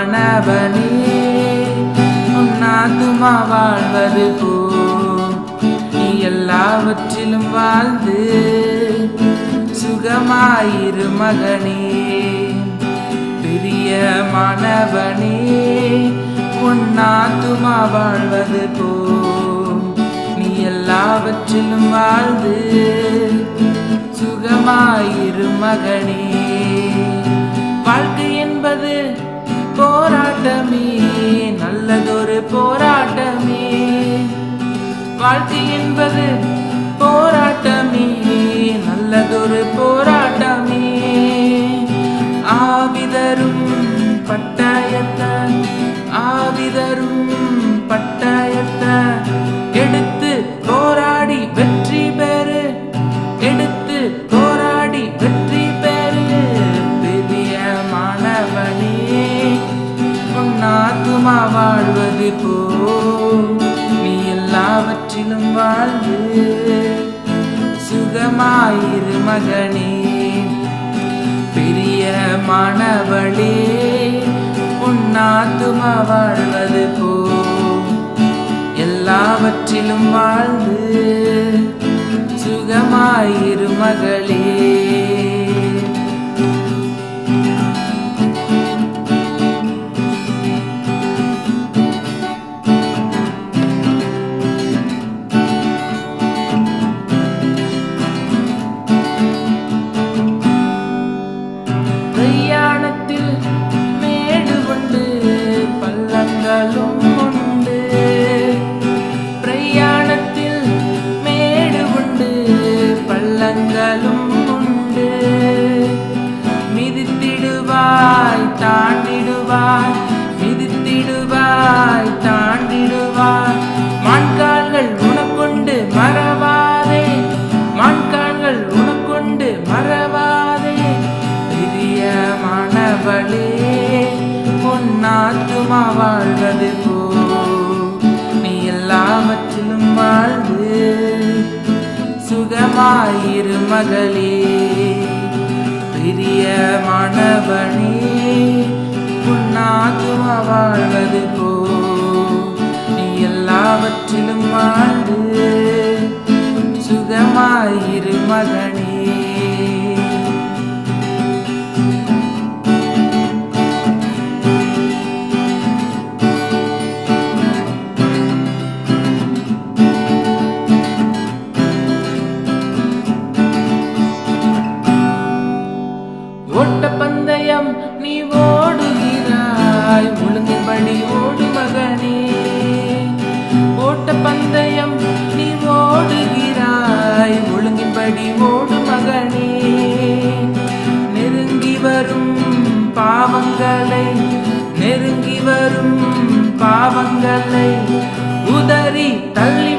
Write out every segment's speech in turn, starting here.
மாணவனே உன்னாத்துமா வாழ்வது போ. நீ எல்லாவற்றிலும் வாழ்ந்து சுகமாயிரு மகனே. பெரிய மாணவனே உன்னாத்துமா வாழ்வது போ. நீ எல்லாவற்றிலும் வாழ்ந்து சுகமாயிரு மகனே. வாழ்க்கை என்பது போராட்டமே நல்லதொரு போராட்டமே. வாழ்க்கை என்பது போராட்டமே நல்லதொரு போராட்டமே. ஆவிதரும் பட்டாயத்த ஆவிதரும் காற்றிலும் வாழ்ந்து சுகமாயிரு மகனே. பெரிய மாணவளே உன்னாத்தும வாழ்வது போ. எல்லாவற்றிலும் வாழ்ந்து சுகமாயிரு மகளே. ஆத்துமா வாழ்வது போ. நீ எல்லாவற்றிலும் வாழ்ந்து சுகமாயிரு மகளே. பெரிய மாணவனே பொன்னாத்துமா வாழ்வது போ. நீ எல்லாவற்றிலும் வாழ்ந்து சுகமாயிரு மகனே. நீ ஓடுகிறாய். ஒழுங்கின்படி ஓடு மகனே. ஓட்ட பந்தயம் நீ ஓடுகிறாய். ஒழுங்கின்படி ஓடு மகனே. நெருங்கி வரும் பாவங்களை நெருங்கி வரும் பாவங்களை உதறி தள்ளி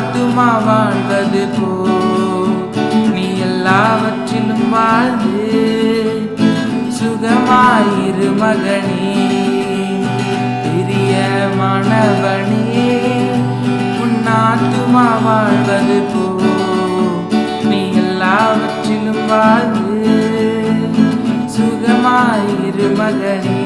ஆத்துமா வாழ்வது போ. நீ எல்லாவற்றிலும் வாழ்ந்து சுகமாயிரு மகனே. பெரிய மாணவனே உன் ஆத்துமா வாழ்வது போ. நீ எல்லாவற்றிலும் வாழ்ந்து சுகமாயிரு மகனே.